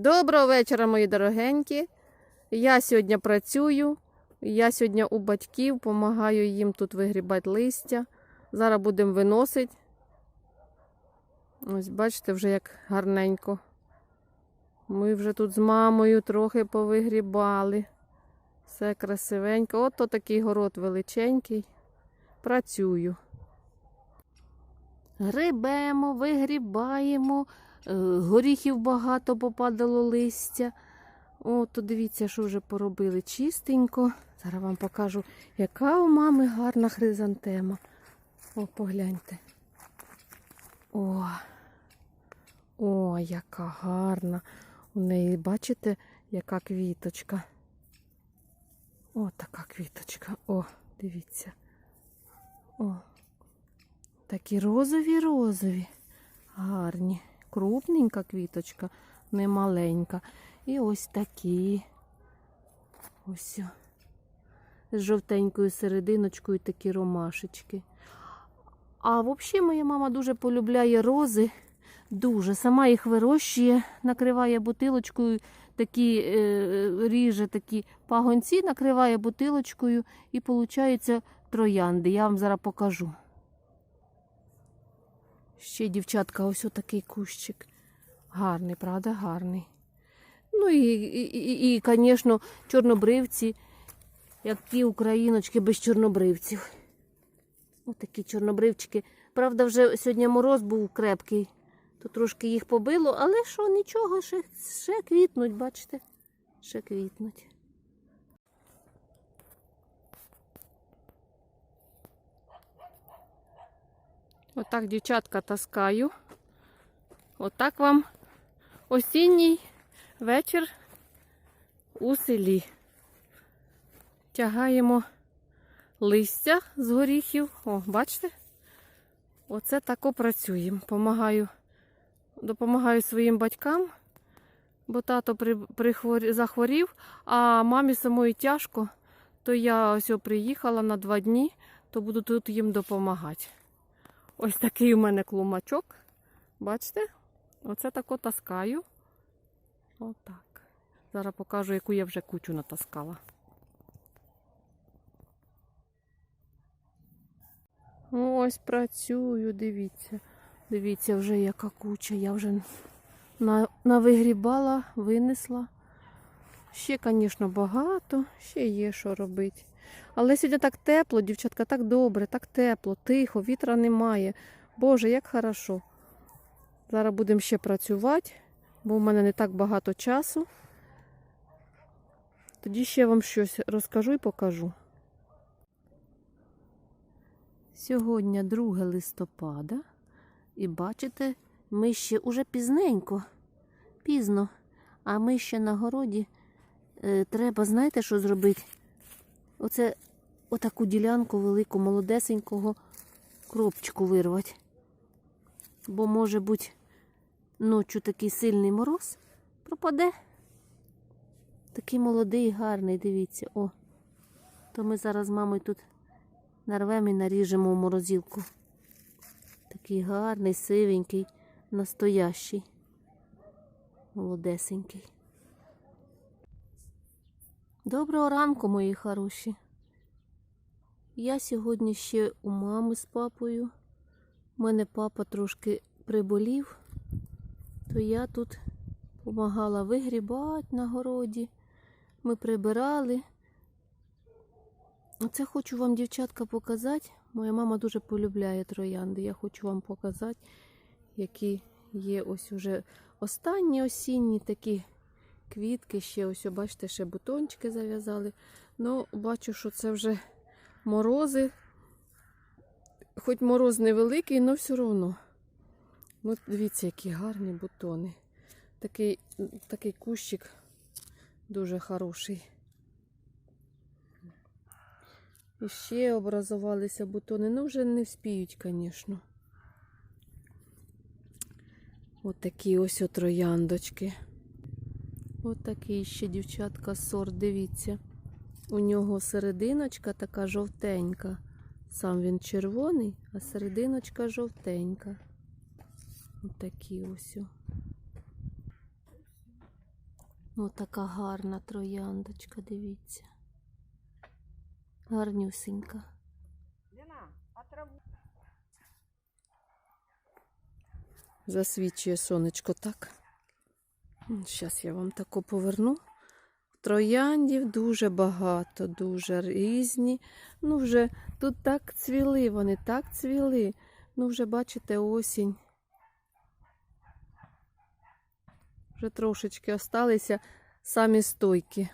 Доброго вечора, мої дорогенькі. Я сьогодні працюю. Я сьогодні у батьків допомагаю їм тут вигрібати листя. Зараз будемо виносити. Ось бачите, вже як гарненько. Ми вже тут з мамою трохи повигрібали. Все красивенько. Ото такий город величенький. Працюю. Грибемо, вигрібаємо. Е, Горіхів багато попадало листя. О, то дивіться, що вже поробили чистенько. Зараз вам покажу, яка у мами гарна хризантема. О, погляньте. О, о, яка гарна. У неї, бачите, яка квіточка. О, така квіточка. О, дивіться. О, такі розові розові. Гарні. Крупненька квіточка, не маленька. І ось такі. Ось. З жовтенькою серединочкою такі ромашечки. А взагалі моя мама дуже полюбляє рози. Дуже. Сама їх вирощує, накриває бутилочкою, такі е, ріже такі пагонці, накриває бутилочкою і виходить троянди. Я вам зараз покажу. Ще, дівчатка, ось отакий кущик. Гарний, правда, гарний. Ну і, і, і, і, звісно, чорнобривці, як ті україночки без чорнобривців. Отакі чорнобривчики. Правда, вже сьогодні мороз був крепкий, то трошки їх побило, але що, нічого, ще, ще квітнуть, бачите? Ще квітнуть. Отак, дівчатка, таскаю. Отак вам осінній вечір у селі. Тягаємо листя з горіхів. О, бачите? Оце тако працюємо. Помагаю, допомагаю своїм батькам, бо тато при, прихворі, захворів, а мамі самої тяжко, то я ось приїхала на два дні, то буду тут їм допомагати. Ось такий у мене клумачок. Бачите? Оце тако таскаю. Отак. Зараз покажу, яку я вже кучу натаскала. Ось працюю, дивіться. Дивіться, вже яка куча. Я вже на, навигрібала, винесла. Ще, звісно, багато, ще є що робити. Але сьогодні так тепло, дівчатка, так добре, так тепло, тихо, вітра немає. Боже, як хорошо. Зараз будемо ще працювати, бо в мене не так багато часу. Тоді ще вам щось розкажу і покажу. Сьогодні 2 листопада. І бачите, ми ще уже пізненько, пізно, а ми ще на городі треба, знаєте, що зробити? Оце отаку ділянку велику, молодесенького кропчику вирвати. Бо, може бути, ночі такий сильний мороз пропаде. Такий молодий, гарний, дивіться, о. То ми зараз з мамою тут нарвемо і наріжемо в морозилку. Такий гарний, сивенький, настоящий, молодесенький. Доброго ранку, мої хороші. Я сьогодні ще у мами з папою. У мене папа трошки приболів, то я тут допомагала вигрібати на городі. Ми прибирали. Оце хочу вам, дівчатка, показати. Моя мама дуже полюбляє троянди. Я хочу вам показати, які є ось уже останні осінні такі квітки. Ще ось, бачите, ще бутончики зав'язали. Ну, бачу, що це вже морози. Хоч мороз невеликий, але все одно. От дивіться, які гарні бутони. Такий, такий кущик дуже хороший. І ще образувалися бутони. Ну, вже не вспіють, звісно. От такі ось от трояндочки. От ще, дівчатка, сорт, дивіться. У нього серединочка така жовтенька. Сам він червоний, а серединочка жовтенька. От такі ось. о. Ну, така гарна трояндочка, дивіться. Гарнюсенька. Засвічує сонечко так. Зараз я вам таку поверну. Трояндів дуже багато, дуже різні. Ну, вже тут так цвіли вони, так цвіли. Ну, вже бачите, осінь. Вже трошечки осталися самі стойки.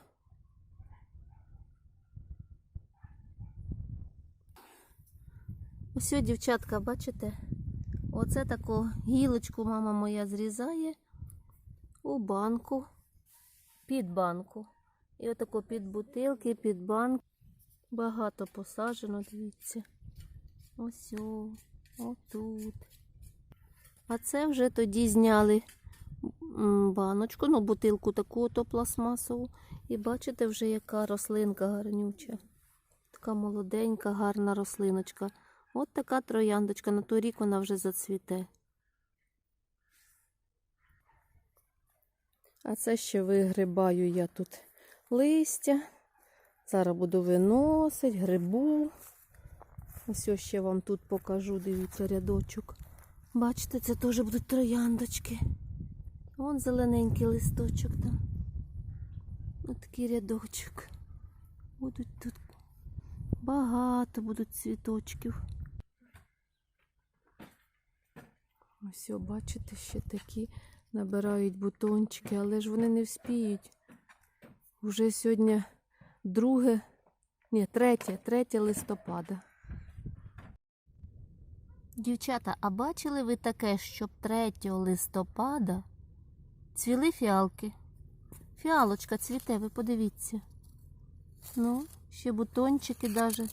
Ось, дівчатка, бачите? Оце таку гілочку мама моя зрізає у банку, під банку. І отако під бутилки, під банк. Багато посаджено, дивіться. Ось о, отут. А це вже тоді зняли баночку, ну, бутилку таку ото пластмасову. І бачите вже, яка рослинка гарнюча. Така молоденька, гарна рослиночка. От така трояндочка. На той рік вона вже зацвіте. А це ще вигрибаю я тут листя. Зараз буду виносити, грибу. Ось ще вам тут покажу, дивіться, рядочок. Бачите, це теж будуть трояндочки. Вон зелененький листочок там. Ось такий рядочок. Будуть тут багато будуть цвіточків. Ось, бачите, ще такі набирають бутончики, але ж вони не вспіють. Уже сьогодні друге, ні, третє, третє листопада. Дівчата, а бачили ви таке, щоб 3 листопада цвіли фіалки? Фіалочка цвіте, ви подивіться. Ну, ще бутончики даже.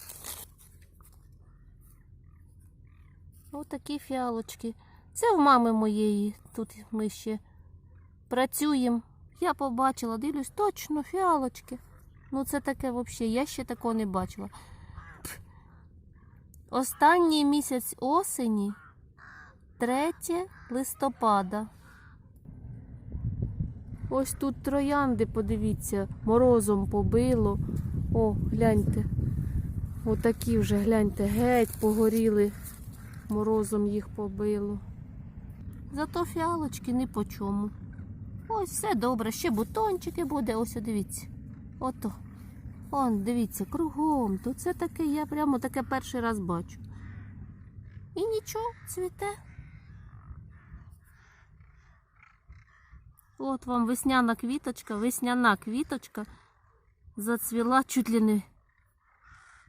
Отакі фіалочки. Це в мами моєї. Тут ми ще працюємо. Я побачила, дивлюсь, точно фіалочки. Ну, це таке взагалі, я ще такого не бачила. Останній місяць осені, 3 листопада. Ось тут троянди, подивіться, морозом побило. О, гляньте. Отакі вже, гляньте, геть погоріли. Морозом їх побило. Зато фіалочки ні по чому. Ось все добре, ще бутончики буде. Ось дивіться. Ото. Он, дивіться, кругом. Тут це таке, я прямо таке перший раз бачу. І нічого, цвіте. От вам весняна квіточка, весняна квіточка зацвіла чуть ли не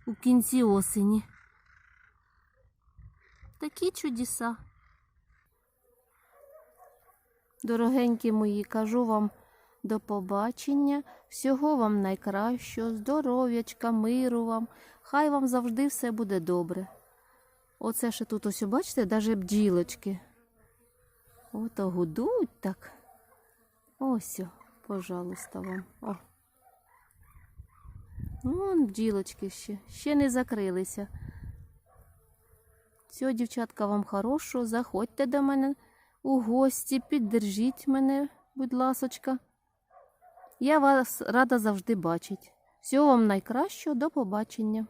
у кінці осені. Такі чудеса. Дорогенькі мої, кажу вам до побачення. Всього вам найкращого, здоров'ячка, миру вам. Хай вам завжди все буде добре. Оце ще тут ось, бачите, навіть бджілочки. Ото гудуть так. Ось, пожалуйста, вам. О. Вон бджілочки ще, ще не закрилися. Все, дівчатка, вам хорошого. Заходьте до мене у гості, піддержіть мене, будь ласочка. Я вас рада завжди бачить. Всього вам найкращого, до побачення.